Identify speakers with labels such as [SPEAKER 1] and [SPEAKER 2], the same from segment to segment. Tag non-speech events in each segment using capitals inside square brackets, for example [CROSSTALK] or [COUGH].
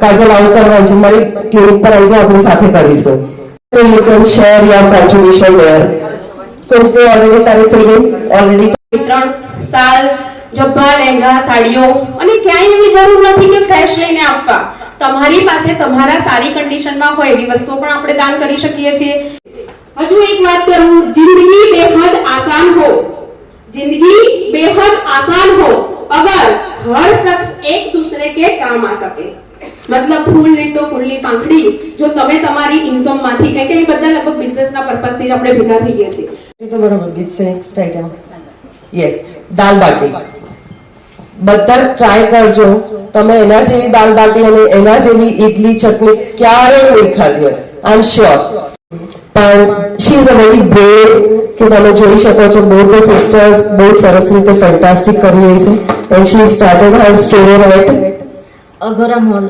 [SPEAKER 1] કાજલ uncle અંજુમરી clinic પર આજે આપણી સાથે કરીશું. તો you can share your contribution there coach દે ઓલરેડી તારી થઈ ઓલરેડી
[SPEAKER 2] ત્રણ સાલ, જબ્બા, લહેંગા, સાડીઓ અને ક્યાંય એવી જરૂર નથી કે ફ્રેશ લઈને આપવા. તમારી પાસે તમારા સારી કન્ડિશનમાં હોય એવી વસ્તુઓ પણ આપણે દાન કરી શકીએ છીએ. હજુ એક વાત કરું, જિંદગી બેહદ આસાન હો. જિંદગી બેહદ આસાન હો. अगर हर शख्स एक दूसरे के काम आ सके મતલબ ફૂલ નહીં તો ફૂલની પાંખડી જો તમે તમારી ઇન્કમ માંથી કંઈક એ બધા લગભગ બિઝનેસના પર્પઝથી જ આપણે ભેગા થઈએ છીએ
[SPEAKER 1] તો બરોબર ગીત next item yes dal baati બધા જ ટ્રાય કરજો તમે એના જેવી દાલ બાટી અને એના જેવી ઇડલી ચટણી ક્યારેય નહીં ખાધી હોય આઈ એમ શ્યોર પણ she is a very brave કે તમે જોઈ શકો છો બોથ ધ સિસ્ટર્સ બહુ સરસ રીતે ફેન્ટાસ્ટિક કરી રહી છે. And she started her story right
[SPEAKER 3] Agora mall.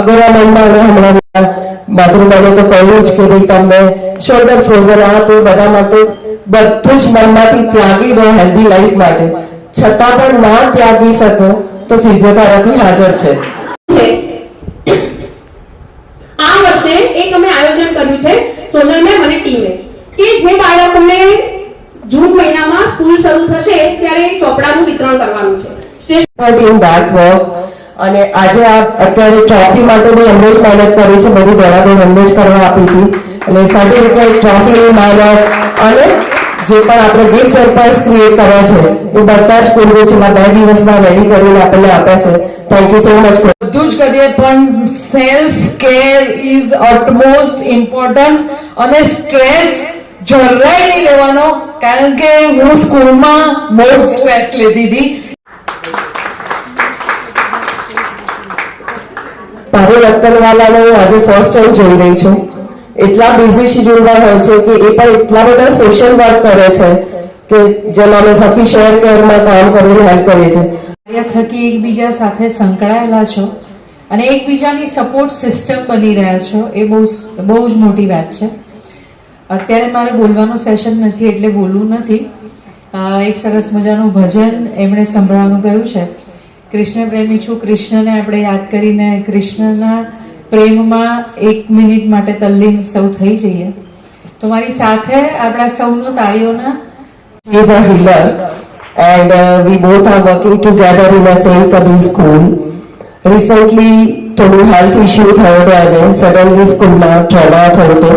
[SPEAKER 1] Agora મોલમાં અને હમણાં માતૃબાને તો કહ્યું જ કે ભાઈ તમને શોલ્ડર ફ્રોઝન આ તે બધા માટે બધું જ મનમાંથી ત્યાગી દો હેલ્ધી લાઈફ માટે. છતાં પણ ના ત્યાગી શકો તો ફિઝિયોથેરાપી હાજર છે.
[SPEAKER 2] છે આ વર્ષે એક અમે આયોજન કર્યું છે સોનલ મેમ અને ટીમે. કે જે બાળકોને જૂન મહિનામાં સ્કૂલ શરૂ થશે ત્યારે ચોપડાનું વિતરણ કરવાનું છે. સ્ટેશન
[SPEAKER 1] ઇન વર્ક અને આજે આ અત્યારે ટ્રોફી માટે બી એમને જ મહેનત કરી છે બધી દોડાદોડ એમને જ કરવા આપી હતી. એટલે રીતે ટ્રોફી મહેનત અને જે પણ આપણે ગિફ્ટ પેપર્સ ક્રિએટ કર્યા છે એ બધા જ કુલ જે છેલ્લા બે દિવસમાં રેડી કરીને આપણને આપ્યા છે. થેન્ક યુ સો મચ
[SPEAKER 4] બધું જ કરીએ પણ self care is utmost important અને સ્ટ્રેસ જરાય નહીં લેવાનો કારણ કે હું સ્કૂલમાં બહુ સ્ટ્રેસ લીધી હતી.
[SPEAKER 1] તારે રતનવાલાને હું આજે ફર્સ્ટ ટાઈમ જોઈ રહી છું. એટલા બિઝી શિડ્યુલમાં હોય છે કે એ પણ એટલા બધા સોશિયલ વર્ક કરે છે કે જેમાં અમે સખી શેર કેરમાં કામ કરીને હેલ્પ કરીએ છીએ
[SPEAKER 5] કાર્ય થકી એકબીજા સાથે સંકળાયેલા છો અને એકબીજાની સપોર્ટ સિસ્ટમ બની રહ્યા છો. એ બહુ બહુ જ મોટી વાત છે. અત્યારે મારે બોલવાનું સેશન નથી એટલે બોલવું નથી. એક સરસ મજાનું ભજન એમણે સંભળવાનું કહ્યું છે. કૃષ્ણ પ્રેમી છું, કૃષ્ણને આપણે યાદ કરીને કૃષ્ણના પ્રેમમાં એક મિનિટ માટે તલ્લીન સૌ થઈ જઈએ. તો મારી સાથે આપણા સૌનો તાળીઓના
[SPEAKER 1] is a healer and we both are working together in a same Kabir school Kabir થોડું હેલ્થ ઇશ્યુ થયો હતો એને સડનલી સ્કૂલમાં ટ્રોમા થયો હતો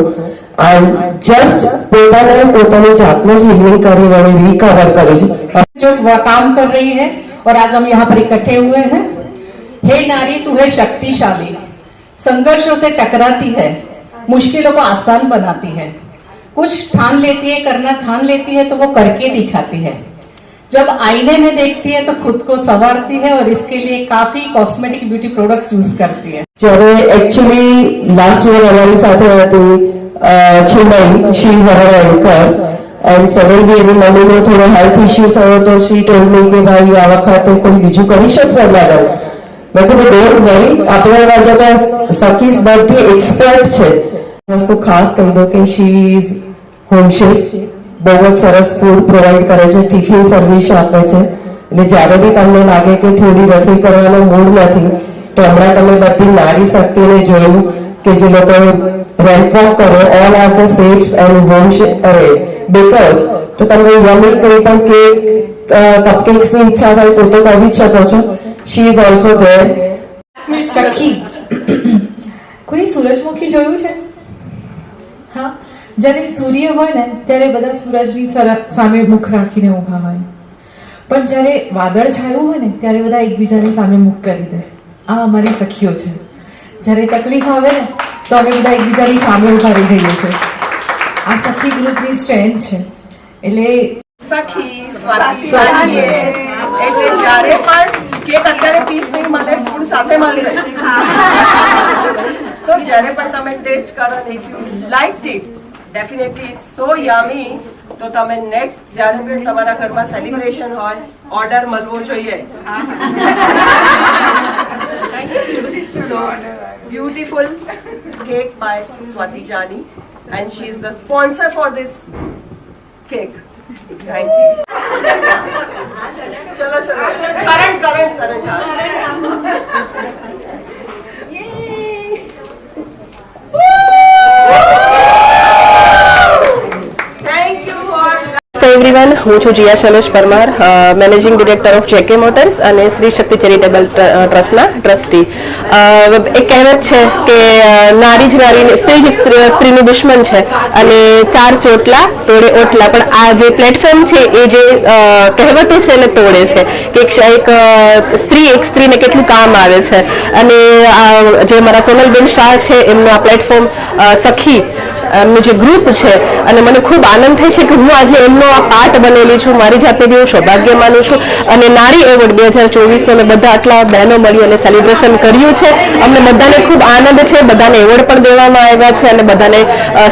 [SPEAKER 1] and just પોતાને પોતાની જાતને જ હિલિંગ કરી વળી રિકવર કર્યું છે
[SPEAKER 6] जो वह काम कर रही है और आज हम यहाँ पर इकट्ठे हुए हैं हे नारी तू है शक्तिशाली संघर्षों से टकराती है मुश्किलों को आसान बनाती है कुछ ठान लेती है करना ठान लेती है तो वो करके दिखाती है जब आईने में देखती है तो खुद को संवारती है और इसके लिए काफी कॉस्मेटिक ब्यूटी प्रोडक्ट्स यूज करती है
[SPEAKER 1] જ્યારે એકચ્યુઅલી લાસ્ટ યર અમારી સાથે હતી Chinmay she is our anchor and suddenly એની મમ્મીનો થોડો હેલ્થ ઇશ્યુ થયો તો શી ટોલ્ડ મી કે ભાઈ, આ વખતે કોઈ બીજું કરી શકશે મેડમ મેં કીધું ડોન્ટ વરી આપણા રાજા તો સખીસ બધી એક્સપર્ટ છે. વસ્તુ ખાસ કહી દો કે શી ઇઝ હોમ શેફ બહુ જ સરસ ફૂડ પ્રોવાઈડ કરે છે ટિફિન સર્વિસ આપે છે. એટલે જ્યારે બી તમને લાગે કે થોડી રસોઈ કરવાનો મૂડ નથી, તો હમણાં તમે બધી નારી શક્તિને જોયું કે જે લોકો રેમ્પ કરો all are the chefs and home અરે બેકર્સ તો તમને યમી કોઈ પણ કેક કપકેક્સની ઈચ્છા થાય તો તો કરી શકો છો. શી ઇઝ ઓલ્સો ધેર
[SPEAKER 6] સખી કોઈ સૂરજમુખી જોયું છે?
[SPEAKER 5] હા. જ્યારે સૂર્ય હોય ને, ત્યારે બધા સૂરજની સર- સામે મુખ રાખીને ઊભા હોય. પણ જ્યારે વાદળ છાયું હોય ને, ત્યારે બધા એકબીજાની સામે મુખ કરી દે. આ અમારી સખીઓ છે. જ્યારે તકલીફ આવે ને તો અમે બધા એકબીજાની સામે ઊભા રહી જઈએ છીએ. આ સખી ગ્રુપની સ્ટ્રેન્થ છે. એટલે
[SPEAKER 7] સખી સ્વાતી જાનીએ એટલે જ્યારે પણ કેક અત્યારે પીસ નહીં મળે ફૂડ સાથે મળશે. તો જ્યારે પણ તમે ટેસ્ટ કરો ને if you like it definitely it's so yummy તો તમે નેક્સ્ટ જ્યારે પણ તમારા ઘરમાં સેલિબ્રેશન હોય ઓર્ડર મળવો જોઈએ. So beautiful cake by Swati Jani and she is the sponsor for this cake. Thank you. [LAUGHS] चलो चलो current current
[SPEAKER 8] current. એવરીવન હું છું Jiya Shailesh Parmar managing director of JK Motors અને શ્રી શક્તિ ચેરિટેબલ ટ્રસ્ટના trustee એક કહેવત છે કે નારી જ નારી સ્ત્રી જ સ્ત્રીનું દુશ્મન છે. અને ચાર ચોટલા તોડે ઓટલા. પણ આ જે પ્લેટફોર્મ છે, એ જે કહેવતો છે એને તોડે છે. કે એક સ્ત્રી એક સ્ત્રીને કેટલું કામ આવે છે. અને જે મારા સોનલબેન શાહ છે, એમનું આ પ્લેટફોર્મ સખી એમનું જે ગ્રુપ છે અને મને ખૂબ આનંદ થાય છે કે હું આજે એમનો આ પાર્ટ બનેલી છું મારી જાતે બી હું સૌભાગ્ય માનું છું. અને નારી એવોર્ડ બે હજાર ચોવીસનો અમે બધા આટલા બહેનો મળી અને સેલિબ્રેશન કર્યું છે. અમને બધાને ખૂબ આનંદ છે બધાને એવોર્ડ પણ દેવામાં આવ્યા છે અને બધાને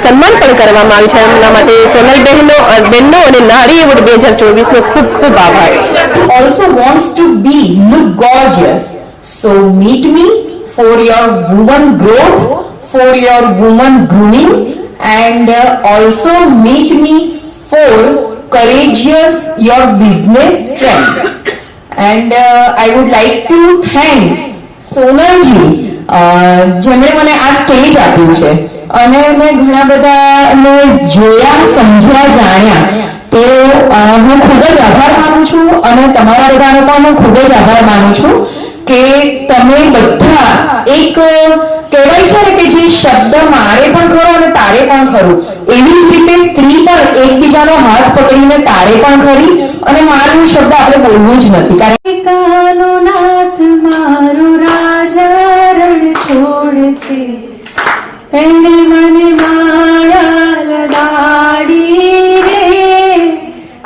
[SPEAKER 8] સન્માન પણ કરવામાં આવ્યું છે. એમના માટે સોનલ બહેનો અ, બહેનો અને નારી એવોર્ડ બે હજાર ચોવીસનો ખૂબ ખૂબ આભાર.
[SPEAKER 9] Also wants to be look gorgeous so meet me for your woman growth for your woman grooming, and uh, also meet me for courageous your business strength. And would I would like to thank Sonalji જેમણે મને આ stage આપ્યું છે. અને મેં ઘણા બધાને જોયા સમજ્યા જાણ્યા. તો હું ખૂબ જ આભાર માનું છું અને તમારા બધાનો પણ હું ખૂબ જ આભાર માનું છું કે તમે બધા એક કહેવાય છે કે જે શબ્દ મારે પણ ખરો અને તારે પણ ખરું. એવી જ રીતે સ્ત્રી પણ એકબીજાનો હાથ પકડીને તારે પણ ખરી અને મારું શબ્દ આપણે બોલવું જ નથી. કારણ
[SPEAKER 5] કાનો નાથ મારો રાજા રણ છોડ છે. એને મને માયા લગાડી રે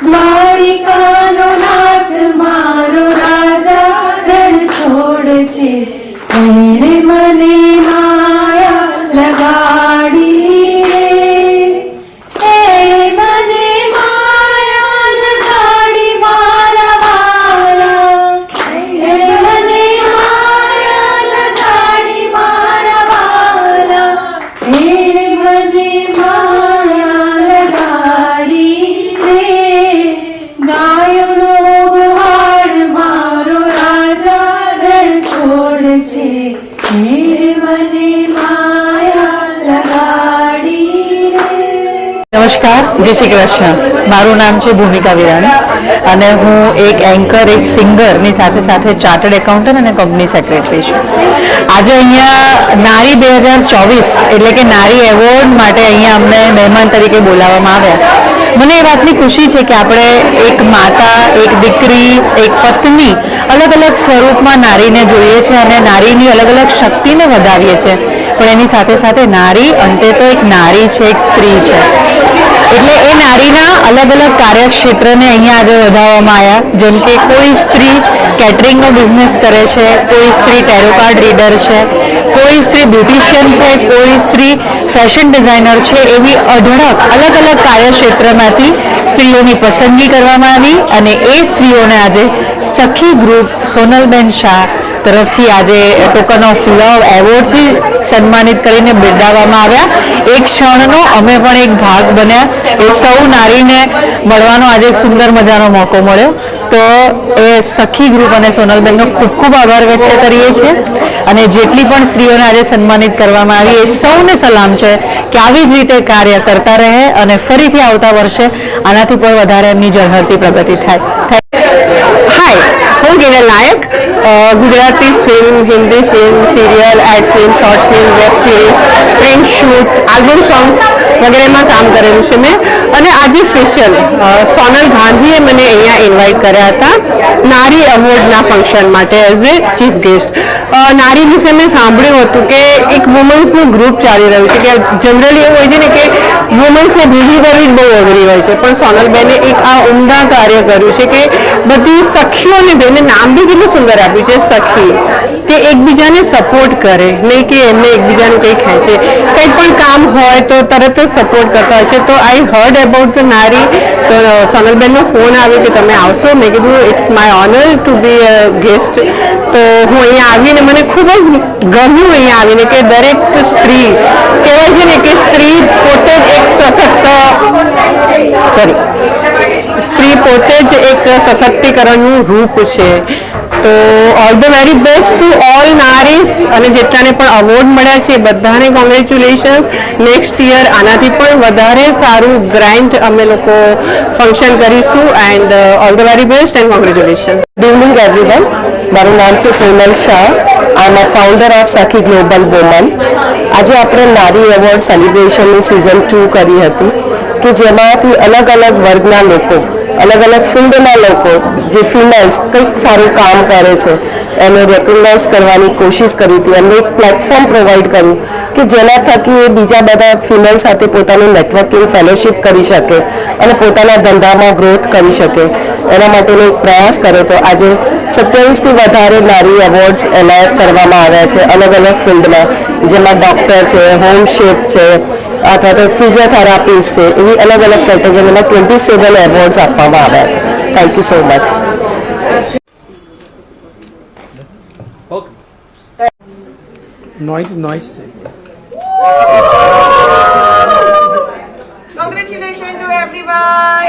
[SPEAKER 5] દ્વારિકાનો નાથ મારો રાજા રણ છોડ છે. એને મને
[SPEAKER 6] નમસ્કાર, જય શ્રી કૃષ્ણ. મારું નામ છે ભૂમિકા વિરાણી અને હું એક એન્કર એક સિંગરની સાથે સાથે ચાર્ટર્ડ એકાઉન્ટન્ટ અને કંપની સેક્રેટરી છું. આજે અહીંયા નારી બે હજાર ચોવીસ એટલે કે નારી એવોર્ડ માટે અહીંયા અમને મહેમાન તરીકે બોલાવવામાં આવ્યા. મને એ વાતની ખુશી છે કે આપણે એક માતા, એક દીકરી, એક પત્ની અલગ અલગ સ્વરૂપમાં નારીને જોઈએ છે અને નારીની અલગ અલગ શક્તિને વધાવીએ છીએ પણ એની સાથે સાથે નારી અંતે તો એક નારી છે, એક સ્ત્રી છે. એટલે એ નારીના અલગ અલગ કાર્યક્ષેત્રને અહીંયા આજે વધારવામાં આવ્યા. જેમ કે કોઈ સ્ત્રી કેટરિંગનો બિઝનેસ કરે છે, કોઈ સ્ત્રી ટેરોકાર્ડ રીડર છે, કોઈ સ્ત્રી બ્યુટિશિયન છે, કોઈ સ્ત્રી ફેશન ડિઝાઇનર છે, એવી અઢળક અલગ અલગ કાર્યક્ષેત્રમાંથી સ્ત્રીઓની પસંદગી કરવામાં આવી અને એ સ્ત્રીઓને આજે સખી ગ્રુપ સોનલબેન શાહ તરફથી આજે ટોકન ઓફ લવ એવોર્ડથી સન્માનિત કરીને બિરદાવવામાં આવ્યા. એક ક્ષણનો અમે પણ એક ભાગ બન્યા. એ સૌ નારીને મળવાનો આજે એક સુંદર મજાનો મોકો મળ્યો. તો એ સખી ગ્રુપ અને સોનલબેનનો ખૂબ ખૂબ આભાર વ્યક્ત કરીએ છીએ. અને જેટલી પણ સ્ત્રીઓને આજે સન્માનિત કરવામાં આવી એ સૌને સલામ છે કે આવી જ રીતે કાર્ય કરતા રહે અને ફરીથી આવતા વર્ષે આનાથી પણ વધારે એમની ઝળહળતી પ્રગતિ થાય.
[SPEAKER 8] હાય હું Geve Nayak. Uh, Gujarati film Hindi film serial ad film short film web series print shoot album songs વગેરેમાં કામ કરેલું છે મેં. અને આજે સ્પેશિયલ સોનલ ગાંધીએ મને અહીંયા ઇન્વાઇટ કર્યા હતા નારી એવોર્ડના ફંક્શન માટે એઝ એ ચીફ ગેસ્ટ નારી વિશે મેં સાંભળ્યું હતું કે એક વુમન્સનું ગ્રુપ ચાલી રહ્યું છે, કે જનરલી એવું હોય છે ને કે વુમન્સને ભેગી કરવી જ બહુ અઘરી હોય છે. પણ સોનલબેને એક આ ઉમદા કાર્ય કર્યું છે કે બધી સખીઓને બેને નામ બી કેટલું સુંદર આપ્યું છે સખી. કે એકબીજાને સપોર્ટ કરે. નહીં કે એમને એકબીજાને કંઈ ખેંચે કંઈ પણ કામ હોય તો તરત જ સપોર્ટ કરતા હોય છે. તો આઈ હર્ડ અબાઉટ ધ નારી તો સોનલબેનનો ફોન આવ્યો કે તમે આવશો? મેં કીધું it's my honour to be a guest તો હું અહીંયા આવીને મને ખૂબ જ ગમ્યું અહીંયા આવીને કે દરેક સ્ત્રી, કહેવાય છે ને કે સ્ત્રી પોતે જ એક સશક્ત સોરી સ્ત્રી પોતે જ એક સશક્તિકરણનું રૂપ છે. તો all the very best to all નારીસ અને જેટલાને પણ અવોર્ડ મળ્યા છે. બધાને કોંગ્રેચ્યુલેશન્સ નેક્સ્ટ યર આનાથી પણ વધારે સારું ગ્રાન્ડ અમે લોકો ફંક્શન કરીશું. And all the very best and congratulation
[SPEAKER 1] good evening everyone મારું નામ છે Sonal Shah. I am founder of Sakhi global woman આજે આપણે નારી એવોર્ડ સેલિબ્રેશનની સિઝન ટુ કરી હતી કે જેમાંથી અલગ અલગ વર્ગના લોકો અલગ અલગ ફિલ્ડના લોકો જે ફિમેલ્સ કંઈક સારું કામ કરે છે, એને રેકગ્નાઇઝ કરવાની કોશિશ કરી હતી. એમને એક પ્લેટફોર્મ પ્રોવાઈડ કર્યું કે જેના થકી એ બીજા બધા ફિમેલ સાથે પોતાનું નેટવર્કિંગ ફેલોશિપ કરી શકે અને પોતાના ધંધામાં ગ્રોથ કરી શકે. એના માટેનો એક પ્રયાસ કર્યો તો આજે સત્યાવીસથી વધારે નારી એવોર્ડ્સ એનાયત કરવામાં આવ્યા છે અલગ અલગ ફિલ્ડમાં, જેમાં ડૉક્ટર છે હોમ શેફ છે અથવા તો ફિઝિયોથેરાપિસ્ટ છે એવી અલગ અલગ કેટેગરીમાં ટ્વેન્ટી સેવન એવોર્ડ્સ આપવામાં આવ્યા છે thank you so much
[SPEAKER 10] noise noise છે
[SPEAKER 7] Congratulations to everyone.